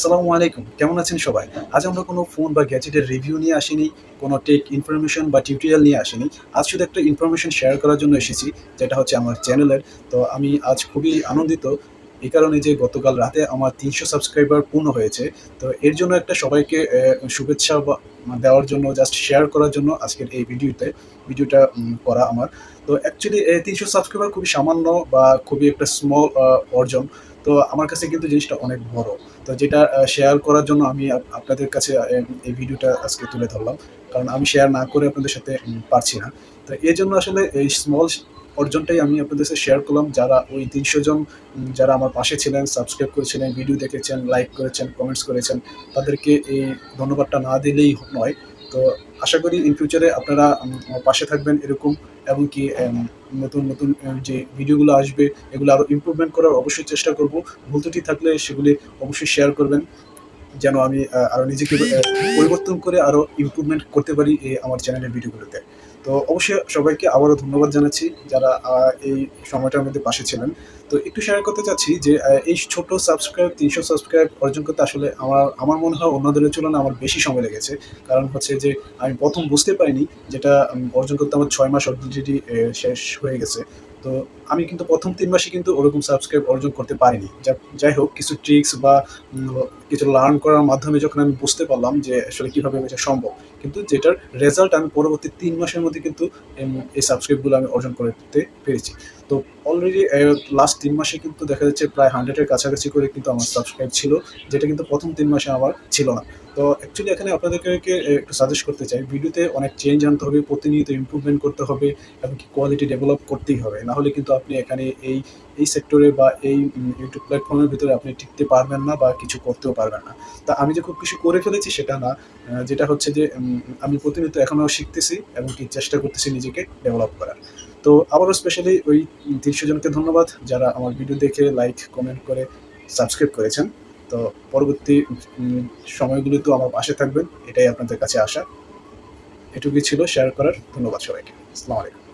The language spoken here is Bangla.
আসসালামু আলাইকুম। কেমন আছেন সবাই? আজ আমরা কোনো ফোন বা গ্যাজেটের রিভিউ নিয়ে আসিনি, কোনো টেক ইনফরমেশন বা টিউটোরিয়াল নিয়ে আসিনি। আজ শুধু একটা ইনফরমেশন শেয়ার করার জন্য এসেছি, যেটা হচ্ছে আমার চ্যানেলের তো আমি আজ খুবই আনন্দিত। এই কারণে যে গতকাল রাতে আমার তিনশো সাবস্ক্রাইবার পূর্ণ হয়েছে। তো এর জন্য একটা সবাইকে শুভেচ্ছা বা দেওয়ার জন্য জাস্ট শেয়ার করার জন্য আজকের এই ভিডিওতে, ভিডিওটা করা আমার। তো অ্যাকচুয়ালি তিনশো সাবস্ক্রাইবার খুবই সামান্য বা খুবই একটা স্মল অর্জন। তো আমার কাছে কিন্তু জিনিসটা অনেক বড়। তো যেটা শেয়ার করার জন্য আমি আপনাদের কাছে এই ভিডিওটা আজকে তুলে ধরলাম। কারণ আমি শেয়ার না করে আপনাদের সাথে পারছি না। তো এই জন্য আসলে এই স্মল অর্জনটাই আমি আপনাদের সাথে শেয়ার করলাম। যারা ওই তিনশো জন যারা আমার পাশে ছিলেন সাবস্ক্রাইব করেছিলেন ভিডিও দেখেছেন লাইক করেছেন কমেন্টস করেছেন, তাদেরকে এই ধন্যবাদটা না দিলেই নয়। তো আশা করি ইন ফিউচারে আপনারা পাশে থাকবেন এরকম এবং কি নতুন নতুন যে ভিডিওগুলো আসবে, এগুলো আরও ইম্প্রুভমেন্ট করার অবশ্যই চেষ্টা করব। ভুল ত্রুটি থাকলে সেগুলি অবশ্যই শেয়ার করবেন। যেন আমি আরও নিজেকে পরিবর্তন করে আরও ইমপ্রুভমেন্ট করতে পারি এই আমার চ্যানেলের ভিডিওগুলোতে। তো অবশ্যই সবাইকে আবারও ধন্যবাদ জানাচ্ছি যারা এই সময়টার মধ্যে পাশে ছিলেন। তো একটু শেয়ার করতে চাচ্ছি যে এই ছোট সাবস্ক্রাইব তিনশো সাবস্ক্রাইব অর্জন করতে আসলে আমার আমার মনে হয় অন্যদের তুলনায় আমার বেশি সময় লেগেছে। কারণ হচ্ছে যে, আমি প্রথম বুঝতে পারিনি যেটা অর্জন করতে আমার ছয় মাস অলরেডি শেষ হয়ে গেছে। তো আমি কিন্তু প্রথম তিন মাসে কিন্তু ওরকম সাবস্ক্রাইব অর্জন করতে পারিনি। যাই হোক, কিছু ট্রিক্স বা কিছু লার্ন করার মাধ্যমে যখন আমি বুঝতে পারলাম যে আসলে কীভাবে এটা সম্ভব, কিন্তু যেটার রেজাল্ট আমি পরবর্তী তিন মাসের মধ্যে কিন্তু এই সাবস্ক্রাইবগুলো আমি অর্জন করতে পেরেছি। তো অলরেডি লাস্ট তিন মাসে কিন্তু দেখা যাচ্ছে প্রায় হান্ড্রেডের কাছাকাছি করে কিন্তু আমার সাবস্ক্রাইব ছিল, যেটা কিন্তু প্রথম তিন মাসে আমার ছিল না। তো অ্যাকচুয়ালি এখানে আপনাদেরকে একটু সাজেস্ট করতে চাই ভিডিওতে অনেক চেঞ্জ আনতে হবে, প্রতিনিয়ত ইমপ্রুভমেন্ট করতে হবে, এবং কি কোয়ালিটি ডেভেলপ করতেই হবে। নাহলে কিন্তু আপনি এখানে এই এই সেক্টরে বা এই ইউটিউব প্ল্যাটফর্মের ভিতরে আপনি টিকতে পারবেন না বা কিছু করতেও পারবেন না। তা আমি যে খুব কিছু করে ফেলেছি সেটা না যেটা হচ্ছে যে আমি প্রতিনিয়ত এখনও শিখতেছি, এবং কি চেষ্টা করতেছি নিজেকে ডেভেলপ করার। তো আবারও স্পেশালি ওই তিনশো জনকে ধন্যবাদ যারা আমার ভিডিও দেখে লাইক কমেন্ট করে সাবস্ক্রাইব করেছেন। তো পরবর্তী সময়গুলি তো আমার পাশে থাকবেন, এটাই আপনাদের কাছে আসা এটুকুই ছিল শেয়ার করার, ধন্যবাদ সবাইকে। আসসালামু আলাইকুম।